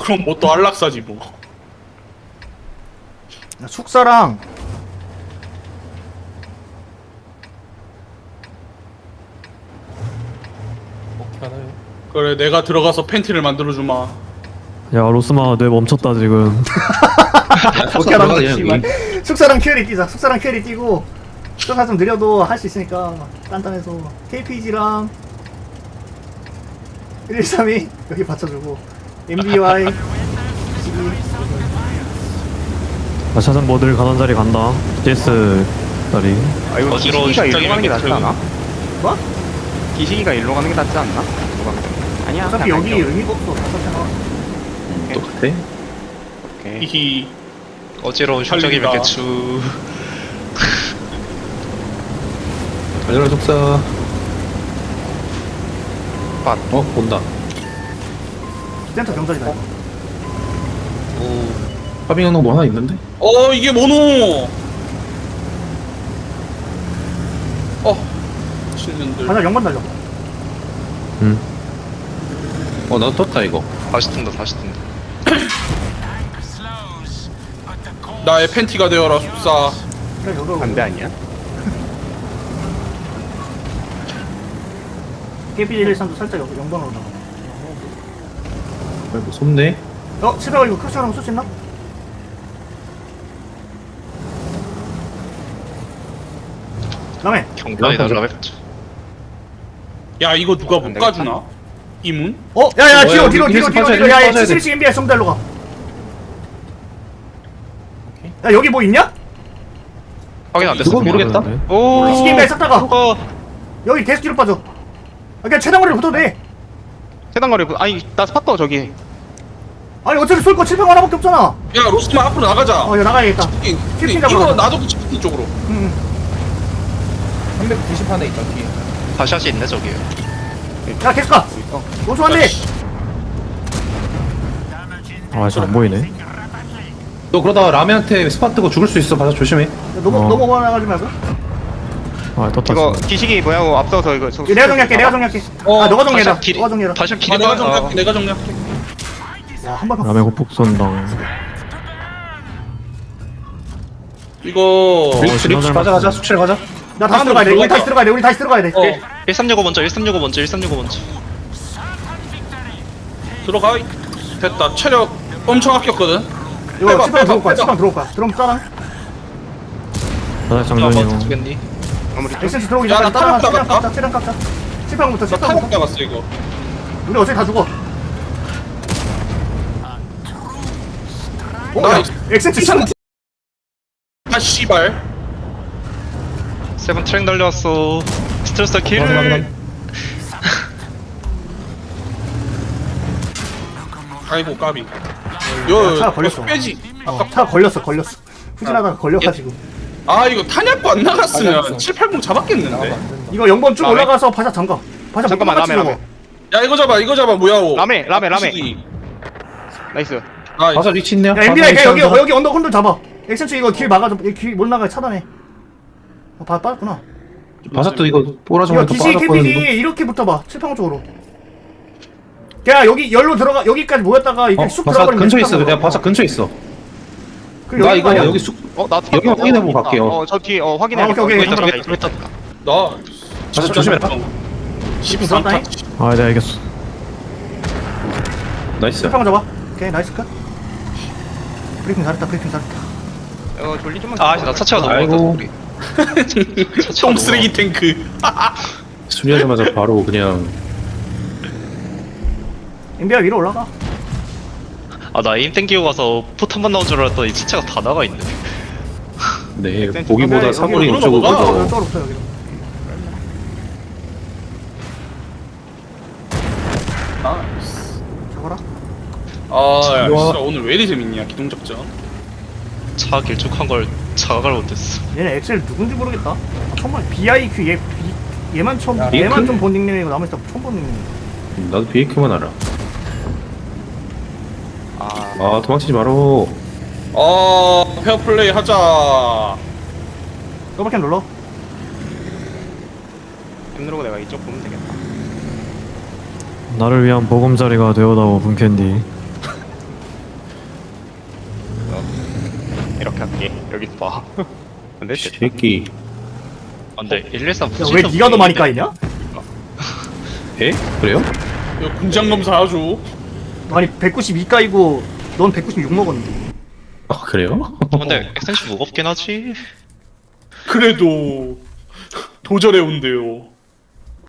그럼 뭐 또 안락사지 뭐. 숙사랑. 하나요? 그래 내가 들어가서 팬티를 만들어 주마. 야 로스마 뇌 멈췄다 지금. 어떻게 하라는 씨발. 숙사랑 큐얼이 뛰자. 숙사랑 큐얼이 뛰고 숙사 좀 느려도 할 수 있으니까 단단해서. KPG랑. 113이 여기 받쳐주고 MBY 나 차장 뭐들 가던 자리 간다 GS 자리 아 이거 어지러운 기시기가 일로 가는 게 낫지 몇 않아? 뭐? 기시기가 일로 가는 게 낫지 않나? 누가 그래? 아니야 어차피 그냥 여기 갈게요. 의미가 없어 생각 똑같아? 오케이. 히히. 어지러운 심장이 몇 할리다. 개추 달려라 속사 빠. 어 본다 센터 경찰이다 이거. 오 파밍하는 거뭐 하나 있는데? 어 이게 뭐노? 어 신년들. 가자 영반 달려 어 나도 떴다 이거 다시 뜬다 다시 뜬다 나의 팬티가 되어라. 그래 여기로 반대 아니야? KPG 113도 살짝 여기 영반으로 나가 아이고 손네 어? 700원 이거 크루시하면 쓸수 있나? 다음에 경단이다. 라벨 야 이거 누가 못. 가주나? 이문? 어? 야야 어, 뒤로 야, 뒤로 뒤로 뒤로 뒤로 돼, 야야 빠져야 돼. 77 MBR 송달로 가 야 여기 뭐 있냐? 확인 안 됐어 그건 모르겠다. 오. 20 MBR 싹다가 어 여기 계속 뒤로 빠져 아 그냥 최단거리로 붙어도 돼 세단거리 그- 아니 나 스팟도 저기. 아니 어차피 쏠거 700 하나밖에 없잖아. 야 로스만 앞으로 나가자. 어 이거 나가야겠다. 이- 이거 잡으러 가자. 놔두고 치킨 쪽으로. 응. 390 하나 있다 뒤에 다시아시 있네 저기. 야 계속 가. 5초 안돼 아 진짜 안 보이네. 너 그러다 라메한테 스팟 뜨고 죽을 수 있어. 봐서 조심해. 넘어. 어. 넘어가지 말고 아 떴다 이거 기시기 뭐야고 앞서서 이거 저- 내가 정리할게 내가 정리할게. 어, 아 너가 정리해라. 다시 길이 너가 정리해라. 다시 아, 길이 내가 어. 정리할게. 내가 정리할게. 야한번 남의 고폭 쏜당 이거 릭스 릭스 가자 가자. 수칠 가자. 나 다시 들어가야 돼. 우리 다시 들어가야 돼. 우리 다시 들어가야 돼. 어. 1365 먼저 1365 먼저 1365 먼저. 들어가. 됐다. 체력 엄청 아꼈거든. 이거 빼봐, 치방 들어올 거야. 빼봐. 치방 들어올 거야. 들어오면 따라 바닥 장전이요? 아무리 좀- 엑센스 들어오기 야, 전에 나 따라가 타락 치방 나갔다. 깎자 치방 깎자 치방부터 나 타격 나갔어 이거. 우리 어차피 다 죽어 오, 나 야, 엑센스 치방 아 씨발. 세븐 트랙 달려왔어 스트레스 킬 아이고 까비. 야, 요 차가 걸렸어. 빼지. 어, 차가 걸렸어 걸렸어 후진하다가 걸려가지고 아 이거 탄약고 안 나갔으면 나갔어. 780 잡았겠는데. 이거 0번 쭉 라메? 올라가서 바자 잠가 바자 잠깐만, 똑같이 라메, 먹어. 야 이거 잡아 이거 잡아 뭐야 오. 라메, 라메, 라메. 나이스 아 바사 리치 있네요 야 MBI 걔 여기 여기 언덕 혼들 잡아 엑센스 이거 길 막아줘 길못 나가게 차단해 어, 바, 빠졌구나 바사도 이거 이거 뽀라정만 더 DC 빠졌거든 KPG 이렇게 붙어봐 칠평 쪽으로 야 여기 열로 들어가 여기까지 모였다가 이렇게 어쑥 바사 들어가면 근처에 있어 내가 바사 근처에 있어 나 이거 여기 쑥 어나 여기 확인해보고 갈게요. 어저 뒤에 어 확인해 아, 오케이, 오케이. 있다 저기 있다 나 바사 조심해라 13 들어갔다잉? 타치. 아 내가 알겠어 나이스 칠평 잡아 오케이 나이스 컷 브리핑 잘했다 브리핑 잘했다 어 졸리 좀만 아 나 차체가 너무 아이고. 많다 우리 똥 쓰레기 탱크. 수리하자마자 바로 그냥 MBI 위로 올라가 아 나 에임 땡기고 가서 포탄만 나온 줄 알았더니 차체가 다 나가 있네 네 여기, 보기보다 여기로 이쪽으로. 어, 더 여기로 나이스. 잡아라 아야 좋아. 진짜 오늘 왜 이리 재밌냐 기동작전. 차 길쭉한 걸 자각을 못했어 얘네 엑셀 누군지 모르겠다 아, 정말 BIQ 얘 B, 얘만 처음 야, 얘만 링크? 좀 본 닉네임이고 나머지 다 처음 본 닉네임 나도 BAQ만 알아 아 도망치지 마로. 어, 페어플레이 하자. 더블캠 눌러. 뱀 누르고 내가 이쪽 보면 되겠다. 나를 위한 보금자리가 되어다오 분캔디 어, 이렇게 할게. 여기 봐. 근데 새끼. 안돼 113 야왜 네가 더 많이 까이냐? 에? 그래요? 이거 공장 검사 아주. 아니 192 까이고 넌 196 먹었는데 아 그래요? 근데 엑센시 무겁긴 하지 그래도 도전해 온대요.